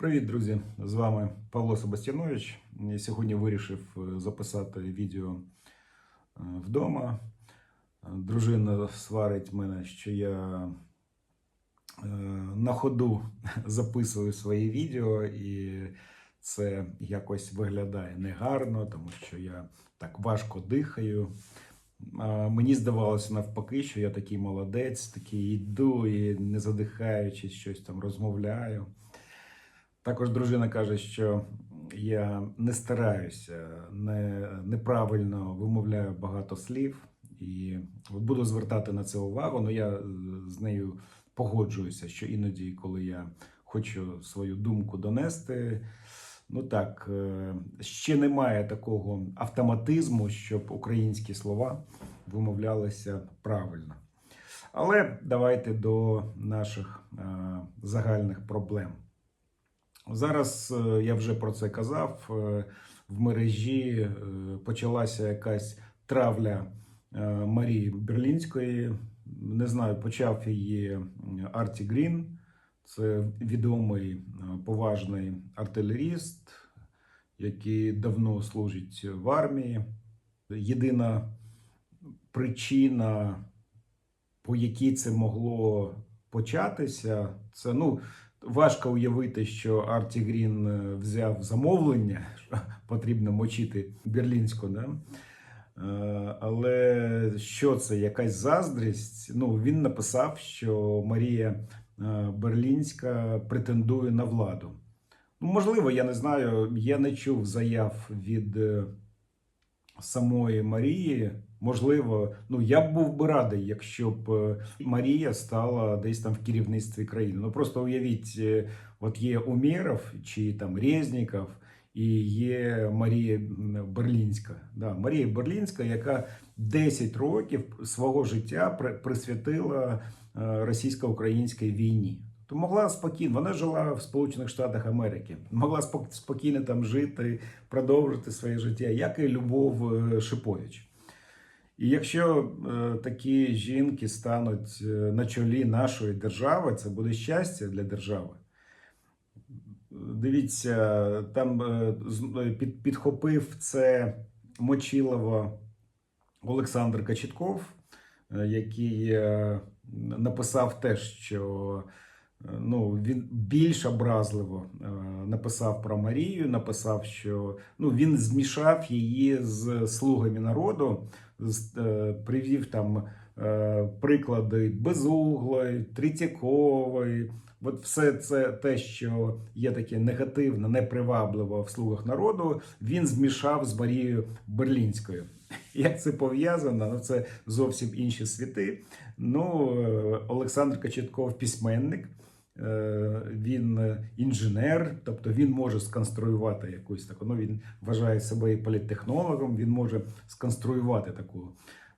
Привіт, друзі! З вами Павло Себастьянович. Я сьогодні вирішив е, записати відео е, вдома. Дружина сварить мене, що я е, на ходу записую свої відео, і це якось виглядає негарно, тому що я так важко дихаю. Мені здавалося навпаки, що я такий молодець, такий йду і не задихаючись, щось там розмовляю. Також дружина каже, що я не стараюся, не, неправильно вимовляю багато слів і от буду звертати на це увагу. але я е, з нею погоджуюся, що іноді, коли я хочу свою думку донести, ну так, е, ще немає такого автоматизму, щоб українські слова вимовлялися правильно. Але давайте до наших е, загальних проблем. Зараз е, я вже про це казав. е, В мережі е, почалася якась травля Марії Берлінської. Не знаю, почав її Арті Грін. Це відомий поважний артилеріст, який давно служить в армії. Єдина причина, по якій це могло початися, це ну. Важко уявити, що Арті Грін е, взяв замовлення, що потрібно мочити берлінську, да? Е, але що це? Якась заздрість? Ну, він написав, що Марія е, Берлінська претендує на владу. Ну, можливо, я не знаю, я не чув заяв від самої Марії. Можливо, ну я б був би радий, якщо б е, Марія стала десь там в керівництві країни. Ну просто уявіть, е, от є Умєров чи там Резніков, і є Марія Берлінська. Да, Марія Берлінська, яка 10 років свого життя при- присвятила е, російсько-українській війні. То могла спокійно, вона жила в Сполучених Штатах Америки, могла спок- спокійно там жити, продовжити своє життя, як і Любов Шипович. І якщо е, такі жінки стануть е, на чолі нашої держави, це буде щастя для держави. Дивіться, там е, підхопив це Мочилово Олександр Качетков, який написав те, що ну, він більш образливо написав про Марію, написав, що ну, він змішав її з слугами народу, привів там е, приклади Безуглої, Третьякової. От все це те, що є таке негативне, непривабливо в слугах народу, він змішав з Марією Берлінською. Як це пов'язано? Ну, це зовсім інші світи. Ну, е, Олександр Кочетков письменник, е, він е, інженер, тобто він може сконструювати якусь таку. Ну, він вважає себе політтехнологом, він може сконструювати таку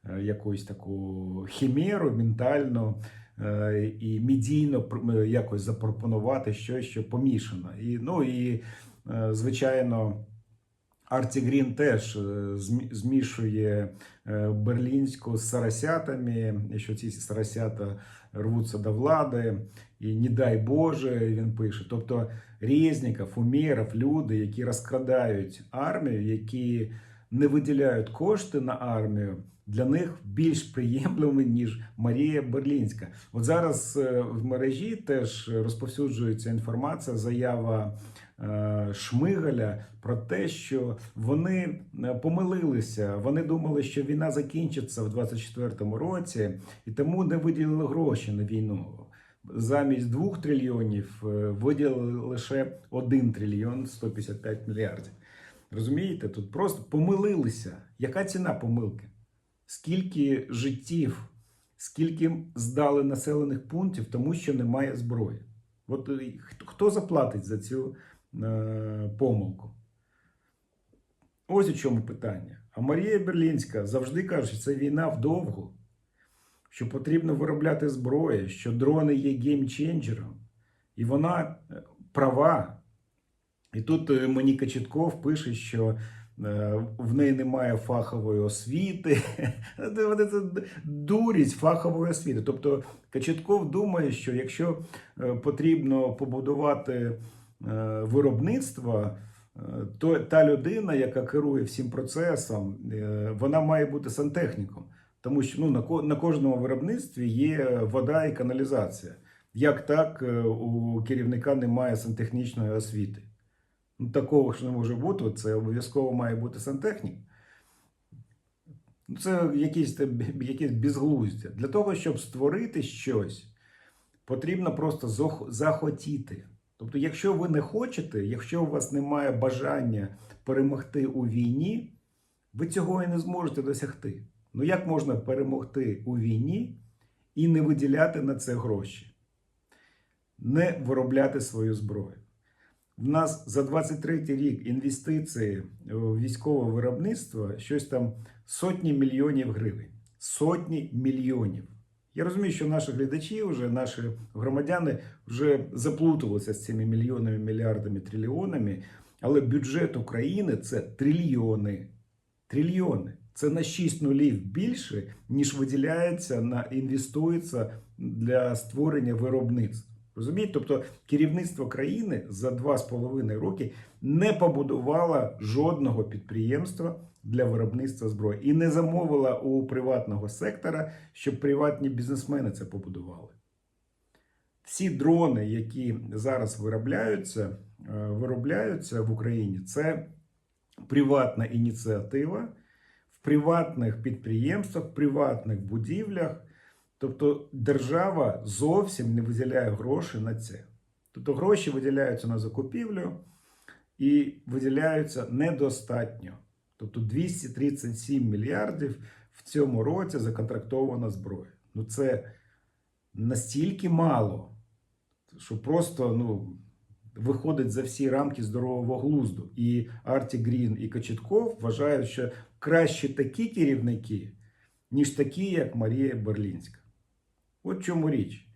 е, якусь таку хімеру ментальну е, і медійно е, якось запропонувати щось, що помішано. І, ну, і, е, звичайно, Арті Грін теж е, змішує е, берлінську з сарасятами, що ці сарасята рвуться до влади, і не дай Боже, він пише. Тобто Резніков, Умєров, люди, які розкрадають армію, які не виділяють кошти на армію, для них більш приємливі, ніж Марія Берлінська. От зараз е, в мережі теж розповсюджується інформація, заява е, Шмигаля про те, що вони е, помилилися. Вони думали, що війна закінчиться в 24-му році, і тому не виділили гроші на війну. Замість 2 трильйонів е, виділили лише 1 трильйон 155 мільярдів. Розумієте, тут просто помилилися. Яка ціна помилки? Скільки життів, скільки здали населених пунктів, тому що немає зброї? От е, хто- заплатить за цю е, помилку? Ось у чому питання. А Марія Берлінська завжди каже, що це війна вдовгу, що потрібно виробляти зброю, що дрони є геймченджером. І вона е, права. І тут е, мені Кочетков пише, що е, в неї немає фахової освіти. Це дурість фахової освіти. Тобто Кочетков думає, що якщо потрібно побудувати виробництва, е, то та людина, яка керує всім процесом, вона має бути сантехніком. Тому що ну, на, на кожному виробництві є вода і каналізація. Як так е, у керівника немає сантехнічної освіти? Ну, такого ж не може бути, це обов'язково має бути сантехнік. Це якісь, якісь безглуздя. Для того, щоб створити щось, потрібно просто захотіти. Тобто, якщо ви не хочете, якщо у вас немає бажання перемогти у війні, ви цього і не зможете досягти. Ну як можна перемогти у війні і не виділяти на це гроші, не виробляти свою зброю? В нас за 23 рік інвестиції в військове виробництво щось там сотні мільйонів гривень. Сотні мільйонів. Я розумію, що наші глядачі, вже наші громадяни вже заплуталися з цими мільйонами, мільярдами, трильйонами. Але бюджет України це трильйони. Трильйони. Це на 6 нулів більше, ніж виділяється на інвестується для створення виробництв. Розумієте? Тобто керівництво країни за 2,5 роки не побудувало жодного підприємства для виробництва зброї і не замовила у приватного сектора, щоб приватні бізнесмени це побудували. Всі дрони, які зараз виробляються, е, виробляються в Україні, це приватна ініціатива приватних підприємствах, приватних будівлях. Тобто держава зовсім не виділяє гроші на це. Тобто гроші виділяються на закупівлю і виділяються недостатньо. Тобто 237 мільярдів в цьому році законтрактована зброя. Ну це настільки мало, що просто ну, виходить за всі рамки здорового глузду. І Арті Грін і Кочетков вважають, що краще такі керівники, ніж такі, як Марія Берлінська. От чому річ.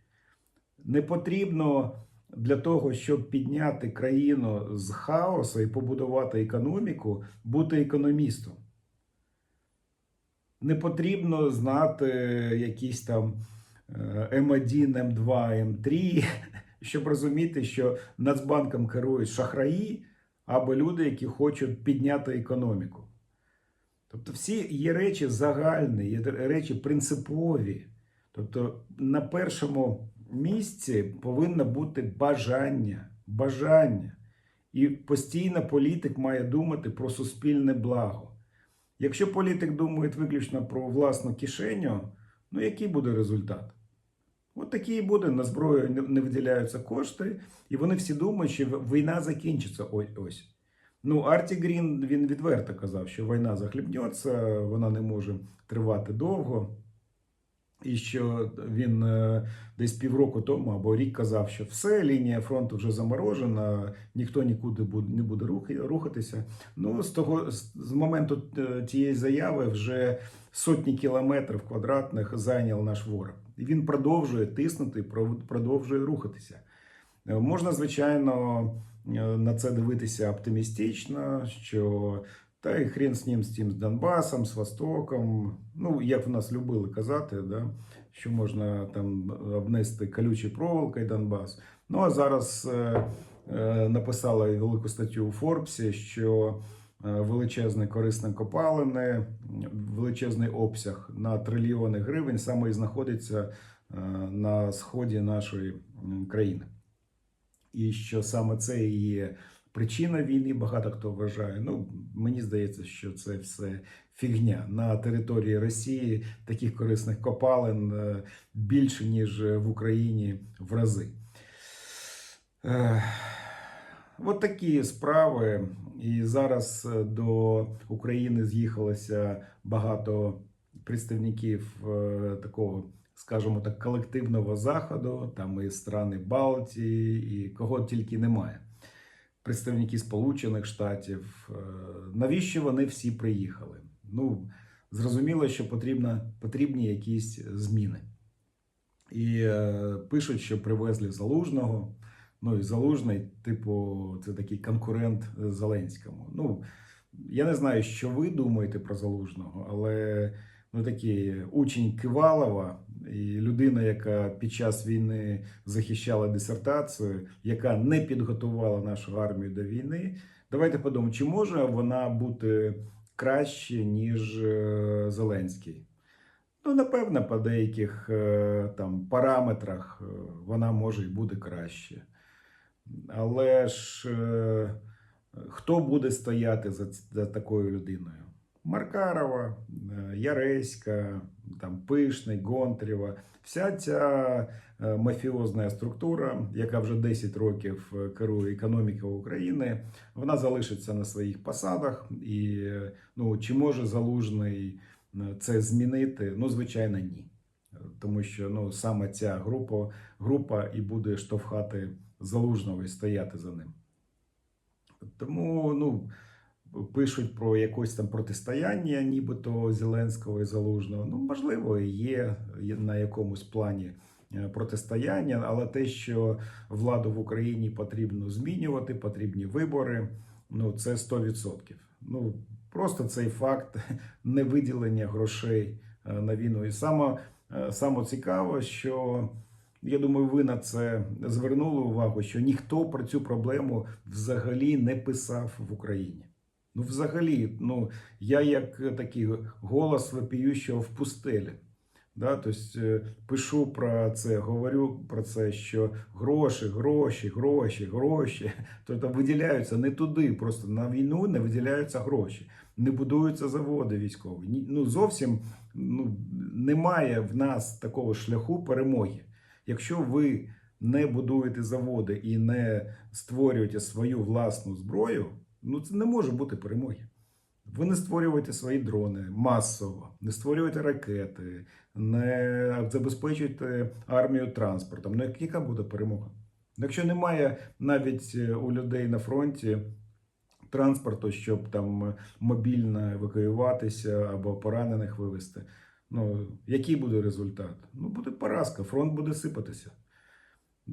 Не потрібно для того, щоб підняти країну з хаосу і побудувати економіку, бути економістом. Не потрібно знати якісь там е, М1, М2, М3, щоб розуміти, що Нацбанком керують шахраї або люди, які хочуть підняти економіку. Тобто всі є речі загальні, є речі принципові. Тобто на першому місці повинно бути бажання. Бажання. І постійно політик має думати про суспільне благо. Якщо політик думає виключно про власну кишеню, ну який буде результат? От такий і буде. На зброю не- виділяються кошти, і вони всі думають, що війна закінчиться ось. Ну, Арті Грін він відверто казав, що війна захлібнеться, вона не може тривати довго. І що він е, десь півроку тому або рік казав, що все, лінія фронту вже заморожена, ніхто нікуди не буде рухатися. Ну, з того з моменту е, тієї заяви вже сотні кілометрів квадратних зайняв наш ворог. І він продовжує тиснути, продовжує рухатися. Можна, звичайно, е, на це дивитися оптимістично, що та і хрен з ним, з тим з Донбасом, з Востоком. Ну, як в нас любили казати, да, що можна там обнести колючою проволокою Донбас. Ну а зараз е, е, написала велику статтю у Форбсі, що е, величезне корисне копалини, величезний обсяг на трильйони гривень саме і знаходиться на сході нашої країни. І що саме це і є причина війни, багато хто вважає. Ну, мені здається, що це все фігня. На території Росії таких корисних копалин е, більше, ніж в Україні в рази. Ех, От такі справи. І зараз е, до України з'їхалося багато представників е, такого, скажімо так, колективного заходу, там і страни Балтії, і кого тільки немає. Представники Сполучених Штатів. Е, Навіщо вони всі приїхали? Ну, зрозуміло, що потрібно, потрібні якісь зміни. І е, пишуть, що привезли залужного. Ну і залужний, типу, це такий конкурент Зеленському. Ну, я не знаю, що ви думаєте про залужного, але ну такий учень Кивалова і людина, яка під час війни захищала дисертацію, яка не підготувала нашу армію до війни. Давайте подумаємо, чи може вона бути краще, ніж е, Зеленський? Ну, напевно, по деяких е, там параметрах е, вона може і буде краще. Але ж хто буде стояти за, за такою людиною? Маркарова, е, Яреська, там, Пишний, Гонтарєва. Вся ця е, мафіозна структура, яка вже 10 років е, керує економікою України, вона залишиться на своїх посадах. І ну, чи може залужний це змінити? Ну, звичайно, ні. Тому що ну, саме ця група, група і буде штовхати залужного і стояти за ним. Тому ну, пишуть про якесь там протистояння, нібито Зеленського і Залужного. Ну, можливо, є на якомусь плані е, протистояння, але те, що владу в Україні потрібно змінювати, потрібні вибори, ну це 100%. Ну, просто цей факт невиділення грошей е, на війну. І саме, саме цікаво, що. Я думаю, ви на це звернули увагу, що ніхто про цю проблему взагалі не писав в Україні. Ну, взагалі, ну я як такий голос вопіющого в пустелі. Да, тобто е, пишу про це, говорю про це, що гроші, гроші, гроші, гроші. Тобто виділяються не туди, просто на війну не виділяються гроші, не будуються заводи військові. Ну зовсім ну, немає в нас такого шляху перемоги. Якщо ви не будуєте заводи і не створюєте свою власну зброю, ну це не може бути перемоги. Ви не створюєте свої дрони масово, не створюєте ракети, не забезпечуєте армію транспортом. Ну яка буде перемога? Якщо немає навіть е, у людей на фронті транспорту, щоб там мобільно евакуюватися або поранених вивезти, ну який буде результат? Ну буде поразка, фронт буде сипатися.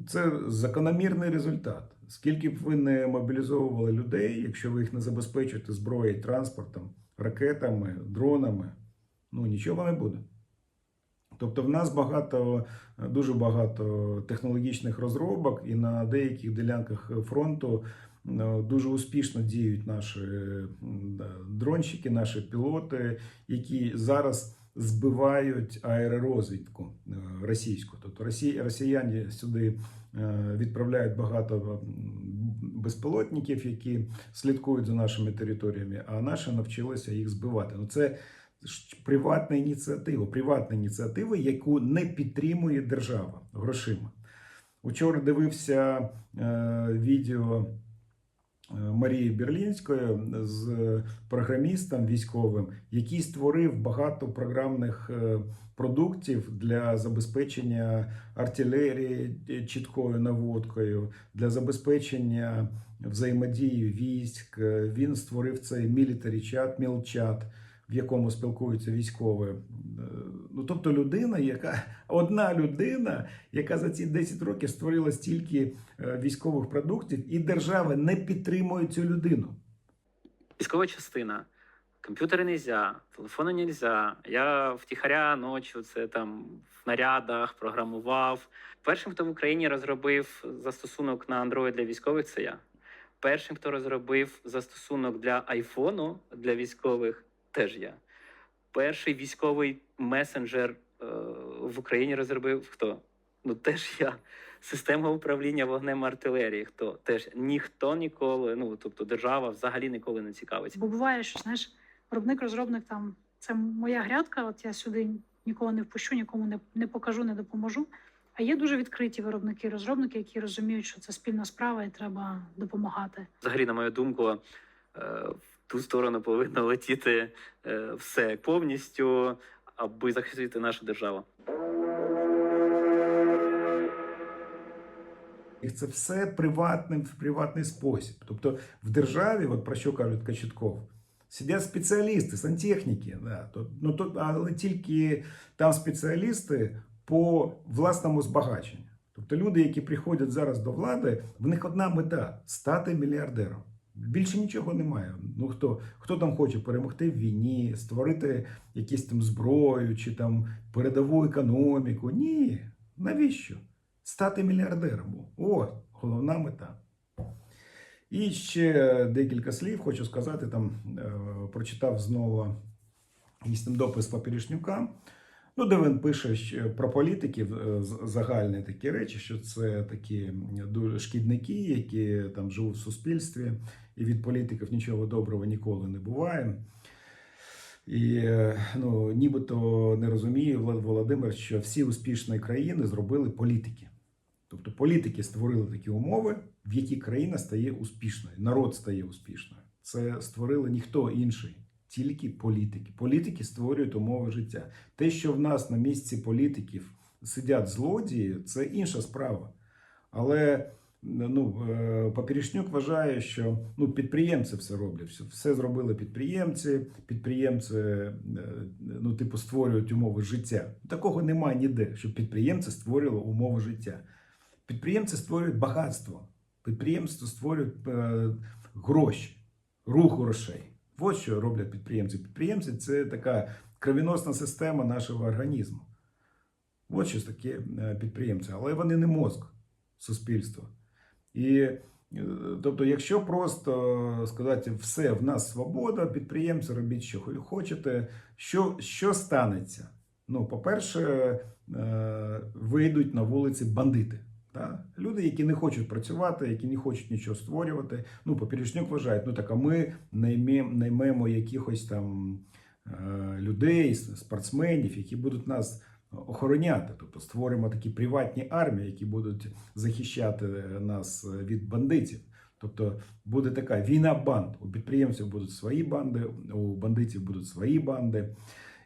Це закономірний результат. Скільки б ви не мобілізовували людей, якщо ви їх не забезпечуєте зброєю, транспортом, ракетами, дронами, ну нічого не буде. Тобто в нас багато, дуже багато технологічних розробок, і на деяких ділянках фронту е, дуже успішно діють наші дронщики, наші пілоти, які зараз збивають аеророзвідку е, російську. Тобто росі- росіяни сюди е, відправляють багато безпілотників, які слідкують за нашими територіями, а наші навчилися їх збивати. Ну це приватна ініціатива, приватна ініціатива, яку не підтримує держава грошима. Учора дивився е, відео Марії Берлінської з програмістом військовим, який створив багато програмних е, продуктів для забезпечення артилерії е, чіткою наводкою, для забезпечення взаємодії військ. Е, Він створив цей мілітарі чат, мілчат, в якому спілкуються військові. Е, Ну, тобто людина, яка одна людина, яка за ці 10 років створила стільки е, військових продуктів, і держава не підтримує цю людину. Військова частина. Комп'ютери нельзя, телефони нельзя. Я втіхаря ночі це там в нарядах програмував. Першим, хто в Україні розробив застосунок на Android для військових, це я. Першим, хто розробив застосунок для айфону для військових, теж я. Перший військовий месенджер е, в Україні розробив хто? Ну теж я. Система управління вогнем артилерії. Хто теж ніхто ніколи, ну тобто держава взагалі ніколи не цікавиться. Бо буває, що знаєш, виробник-розробник там це моя грядка, от я сюди нікого не впущу, нікому не, не покажу, не допоможу. А є дуже відкриті виробники, розробники, які розуміють, що це спільна справа і треба допомагати. Взагалі, на мою думку, е, ту сторону повинно летіти е, все повністю, аби захистити нашу державу. І це все приватним в приватний спосіб. Тобто в державі, от про що кажуть Качетков, сидять спеціалісти, сантехніки, да, ну, то, але тільки там спеціалісти по власному збагаченню. Тобто люди, які приходять зараз до влади, в них одна мета стати мільярдером. Більше нічого немає. Ну хто, хто там хоче перемогти в війні, створити якісь там зброю чи там передову економіку? Ні. Навіщо? Стати мільярдером. О, головна мета. І ще декілька слів хочу сказати. Там е, прочитав знову там допис Папірішнюка. Ну, де він пише що про політиків е, загальні такі речі, що це такі дуже шкідники, які там живуть в суспільстві, і від політиків нічого доброго ніколи не буває. І е, ну, нібито не розуміє Володимир, що всі успішні країни зробили політики. Тобто політики створили такі умови, в які країна стає успішною, народ стає успішною. Це створили ніхто інший, тільки політики. Політики створюють умови життя. Те, що в нас на місці політиків сидять злодії, це інша справа. Але ну, е, Папірішнюк вважає, що ну, підприємці все роблять. Все, зробили підприємці. Підприємці е, ну, типу, створюють умови життя. Такого немає ніде, щоб підприємці створювали умови життя. Підприємці створюють багатство. Підприємство створюють е, гроші, рух грошей. Ось що роблять підприємці. Підприємці це така кровіносна система нашого організму. Ось що таке підприємці, але вони не мозк суспільства. І е, тобто, якщо просто сказати, все, в нас свобода, підприємці, робіть, що хочете, що, що станеться? Ну, по-перше, е, вийдуть на вулиці бандити. Та? Люди, які не хочуть працювати, які не хочуть нічого створювати. Ну, Поперечнюк вважає, ну так а ми наймемо, наймемо якихось там е, людей, спортсменів, які будуть нас охороняти. Тобто створимо такі приватні армії, які будуть захищати нас від бандитів. Тобто буде така війна банд. У підприємців будуть свої банди, у бандитів будуть свої банди.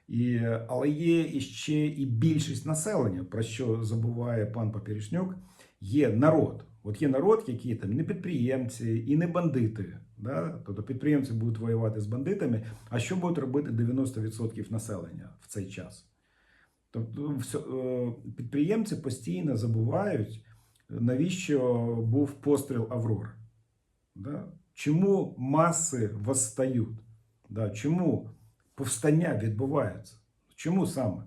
І, але є іще і більшість населення, про що забуває пан Папірішнюк, є народ. От є народ, які там не підприємці і не бандити. Да? Тобто підприємці будуть воювати з бандитами. А що будуть робити 90% населення в цей час? Тобто все, е, підприємці постійно забувають, навіщо був постріл Аврори. Да? Чому маси восстають? Да? Чому повстання відбуваються? Чому саме?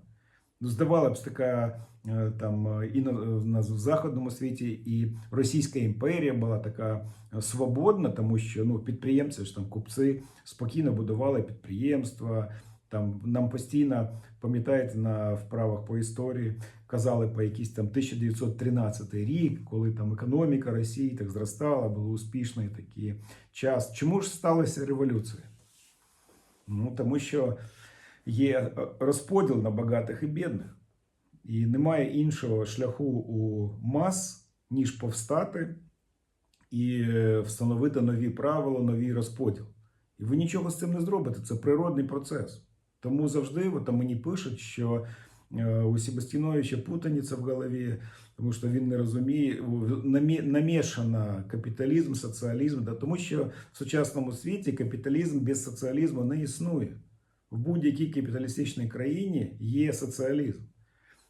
Ну, здавалося б, така е, там і на в західному світі, і Російська імперія була така свободна, тому що ну, підприємці ж там купці спокійно будували підприємства. Там нам постійно пам'ятаєте на вправах по історії казали по якийсь там 1913 рік, коли там економіка Росії так зростала, було успішний такий час. Чому ж сталася революція? Ну тому що є розподіл на багатих і бідних, і немає іншого шляху у мас, ніж повстати і е, встановити нові правила, новий розподіл. І ви нічого з цим не зробите. Це природний процес. Тому завжди от, там мені пишуть, що е, у Себастіновича путаниця в голові, тому що він не розуміє, у- намі- намішана капіталізм, соціалізм, да, тому що в сучасному світі капіталізм без соціалізму не існує. В будь-якій капіталістичній країні є соціалізм.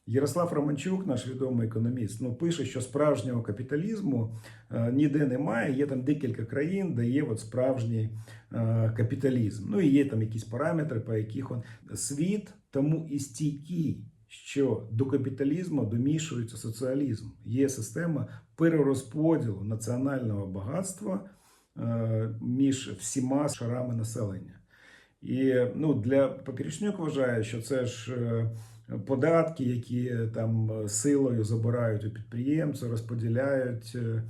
Ярослав Романчук, наш відомий економіст, ну, пише, що справжнього капіталізму е, ніде немає. Є там декілька країн, де є от справжній е, капіталізм. Ну і є там якісь параметри, по яких он світ тому і стійкий, що до капіталізму домішується соціалізм. Є система перерозподілу національного багатства е, між всіма шарами населення. І ну, для Папірічнюк вважає, що це ж е, податки, які там е, силою забирають у підприємця, розподіляють. е,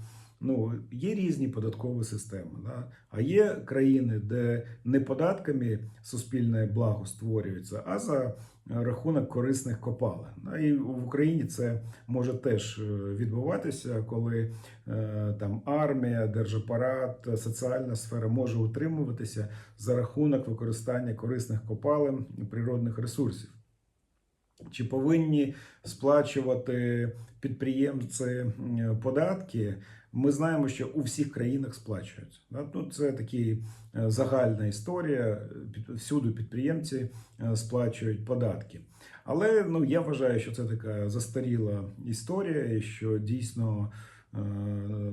Ну, є різні податкові системи. Да? А є країни, де не податками суспільне благо створюється, а за рахунок корисних копалин. Да? І в Україні це може теж е, відбуватися, коли е, там армія, держапарат, соціальна сфера може утримуватися за рахунок використання корисних копалин природних ресурсів. Чи повинні сплачувати підприємці податки? Ми знаємо, що у всіх країнах сплачуються. Ну, це такі е, загальна історія. Всюди підприємці е, сплачують податки. Але ну, я вважаю, що це така застаріла історія, що дійсно е,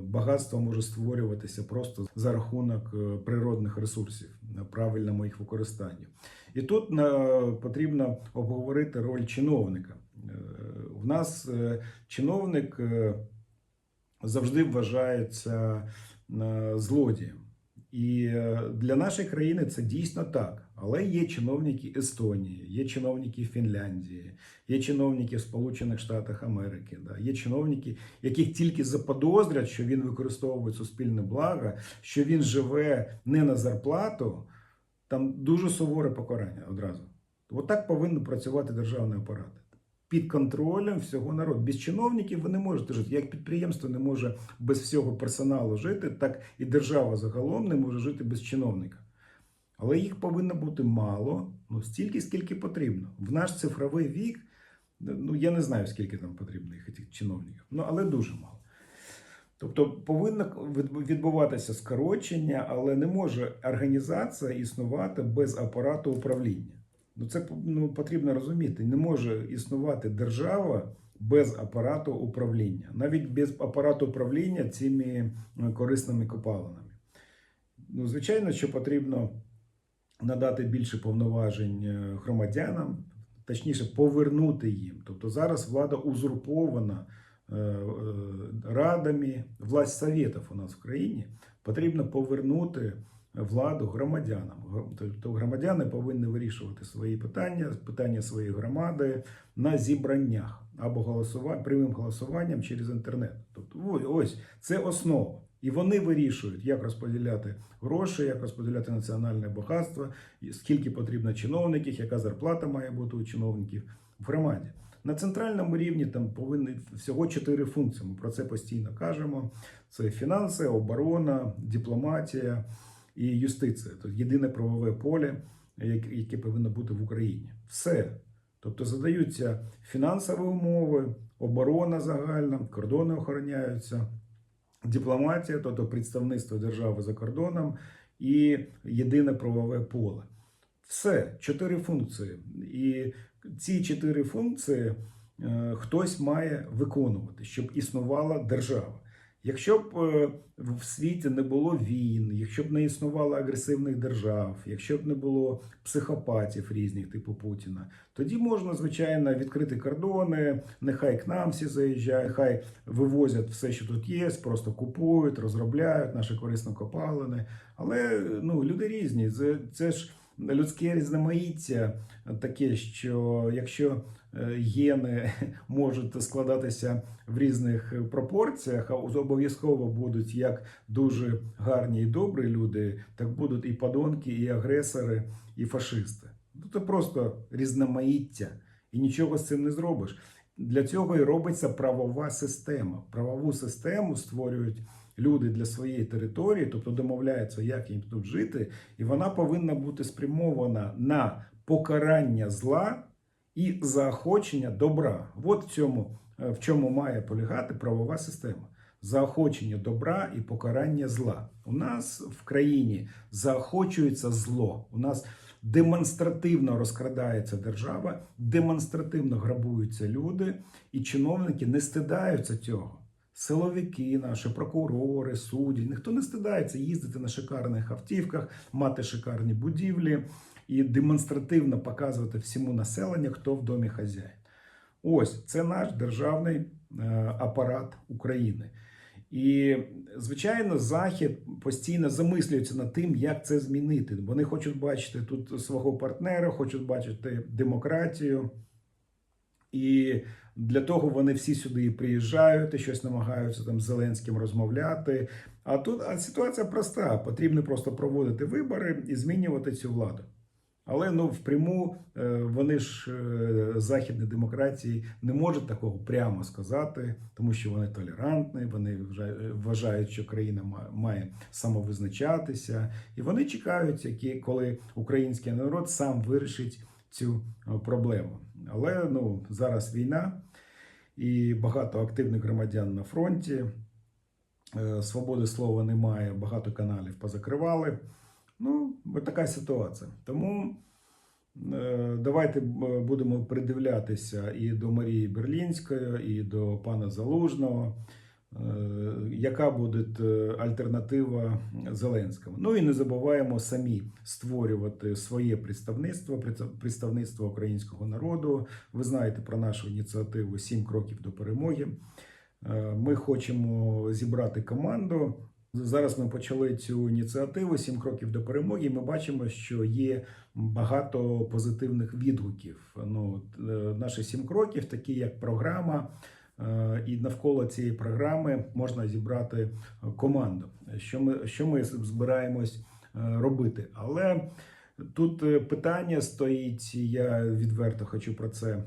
багатство може створюватися просто за рахунок природних ресурсів, правильному їх використанні. І тут е, потрібно обговорити роль чиновника. Е, В нас е, чиновник завжди вважається злодієм. І для нашої країни це дійсно так. Але є чиновники Естонії, є чиновники Фінляндії, є чиновники Сполучених Штатах Америки, да, є чиновники, яких тільки заподозрять, що він використовує суспільне благо, що він живе не на зарплату, там дуже суворе покарання одразу. От так повинен працювати державний апарат. Під контролем всього народу. Без чиновників ви не можете жити. Як підприємство не може без всього персоналу жити, так і держава загалом не може жити без чиновника. Але їх повинно бути мало, ну стільки, скільки потрібно. В наш цифровий вік, ну я не знаю, скільки там потрібно їх цих чиновників, ну але дуже мало. Тобто повинно від- відбуватися скорочення, але не може організація існувати без апарату управління. Ну це ну, потрібно розуміти. Не може існувати держава без апарату управління, навіть без апарату управління цими е, корисними копалинами. Ну, звичайно, що потрібно надати більше повноважень е, громадянам, точніше, повернути їм. Тобто зараз влада узурпована радами, власть советів у нас в країні. Потрібно повернути владу громадянам. Тобто громадяни повинні вирішувати свої питання, питання своєї громади на зібраннях або голосування, прямим голосуванням через інтернет. Тобто, ось це основа. І вони вирішують, як розподіляти гроші, як розподіляти національне багатство, скільки потрібно чиновників, яка зарплата має бути у чиновників в громаді. На центральному рівні там повинні всього чотири функції. Ми про це постійно кажемо: це фінанси, оборона, дипломатія і юстиція. Тобто єдине правове поле, яке повинно бути в Україні. Все. Тобто задаються фінансові умови, оборона загальна, кордони охороняються, дипломатія, тобто представництво держави за кордоном, і єдине правове поле. Все, чотири функції. І ці чотири функції е, хтось має виконувати, щоб існувала держава. Якщо б е, в світі не було війн, якщо б не існувало агресивних держав, якщо б не було психопатів різних, типу Путіна, тоді можна, звичайно, відкрити кордони, нехай к нам всі заїжджають, нехай вивозять все, що тут є, просто купують, розробляють наші корисні копалини. Але ну, люди різні. Це, це ж людське різноманіття таке, що якщо е, гени можуть складатися в різних пропорціях, а обов'язково будуть як дуже гарні і добрі люди, так будуть і подонки, і агресори, і фашисти. Ну, Це просто різноманіття, і нічого з цим не зробиш. Для цього і робиться правова система. Правову систему створюють люди для своєї території, тобто домовляються, як їм тут жити, і вона повинна бути спрямована на покарання зла і заохочення добра. От в цьому, е, в чому має полягати правова система. Заохочення добра і покарання зла. У нас в країні заохочується зло. У нас демонстративно розкрадається держава, демонстративно грабуються люди, і чиновники не стидаються цього. Силовики, наші прокурори, судді, ніхто не стидається їздити на шикарних автівках, мати шикарні будівлі і демонстративно показувати всьому населенню, хто в домі хазяїн. Ось це наш державний е, апарат України. І, звичайно, Захід постійно замислюється над тим, як це змінити. Вони хочуть бачити тут свого партнера, хочуть бачити демократію. І для того вони всі сюди і приїжджають, і щось намагаються там з Зеленським розмовляти. А тут а ситуація проста: потрібно просто проводити вибори і змінювати цю владу. Але ну впряму е, вони ж е, західні демократії не можуть такого прямо сказати, тому що вони толерантні, вони вважа- вважають, що країна має самовизначатися, і вони чекають, які коли український народ сам вирішить цю е, проблему. Але ну зараз війна і багато активних громадян на фронті. Е, Свободи слова немає, багато каналів позакривали. Ну, така ситуація. Тому е, давайте будемо придивлятися і до Марії Берлінської, і до пана Залужного. Е, яка буде е, альтернатива Зеленському. Ну і не забуваємо самі створювати своє представництво, представництво українського народу. Ви знаєте про нашу ініціативу Сім кроків до перемоги. Е, Ми хочемо зібрати команду. Зараз ми почали цю ініціативу Сім кроків до перемоги. Ми бачимо, що є багато позитивних відгуків. Ну, наші сім кроків, такі як програма, і навколо цієї програми можна зібрати команду. Що ми, що ми збираємось е, робити? Але тут е, питання стоїть, я відверто хочу про це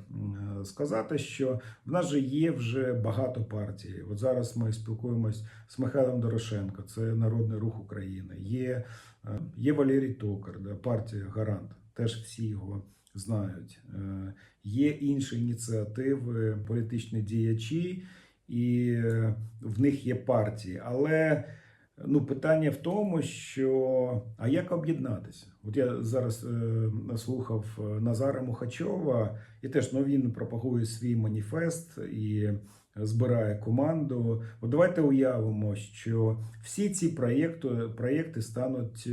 сказати, що в нас же є вже багато партій. От зараз ми спілкуємось з Михайлом Дорошенко, це Народний рух України. Є, е, є Валерій Токар, партія Гарант, теж всі його знають. Е, Є інші ініціативи, політичні діячі, і е, в них є партії. Але ну, питання в тому, що а як об'єднатися? От я зараз е, слухав е, Назара Мухачова, і теж ну, він пропагує свій маніфест і збирає команду. От давайте уявимо, що всі ці проєкти, проєкти стануть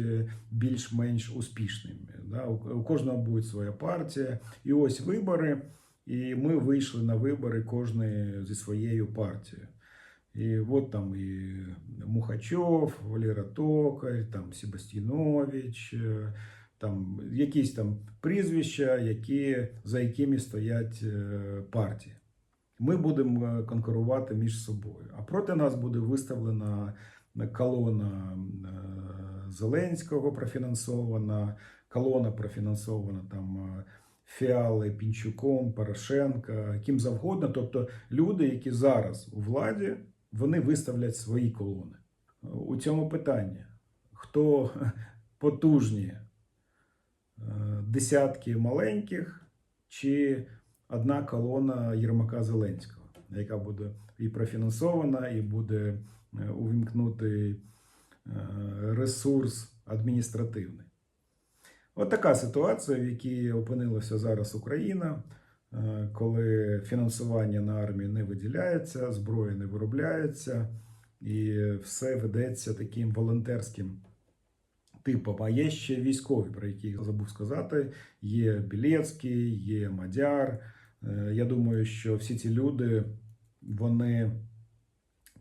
більш-менш успішними. Да? У, кожного буде своя партія, і ось вибори. І ми вийшли на вибори кожної зі своєю партією. І от там і Мухачов, Валера Токарь, там Себастьянович, е, там якісь там прізвища, які, за якими стоять е, партії. Ми будемо е, конкурувати між собою. А проти нас буде виставлена колона Зеленського профінансована, колона профінансована там е, Фіали, Пінчуком, Порошенка, ким завгодно. Тобто люди, які зараз у владі, вони виставлять свої колони. У цьому питанні, хто потужні е, десятки маленьких чи одна колона Єрмака Зеленського, яка буде і профінансована, і буде е, увімкнутий ресурс адміністративний. От така ситуація, в якій опинилася зараз Україна, е, коли фінансування на армію не виділяється, зброя не виробляється, і все ведеться таким волонтерським типом. А є ще військові, про які я забув сказати. Є Білецький, є Мадяр. Е, Я думаю, що всі ці люди вони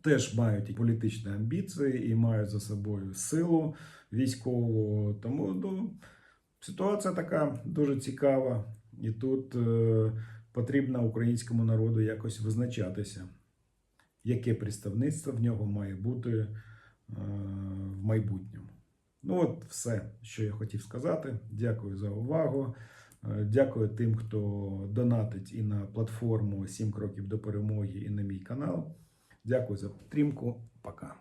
теж мають політичні амбіції і мають за собою силу військову. Тому ну, ситуація така дуже цікава, і тут е, потрібно українському народу якось визначатися, яке представництво в нього має бути е, в майбутньому. Ну, от все, що я хотів сказати. Дякую за увагу. Е, Дякую тим, хто донатить і на платформу 7 кроків до перемоги, і на мій канал. Дякую за підтримку. Пока.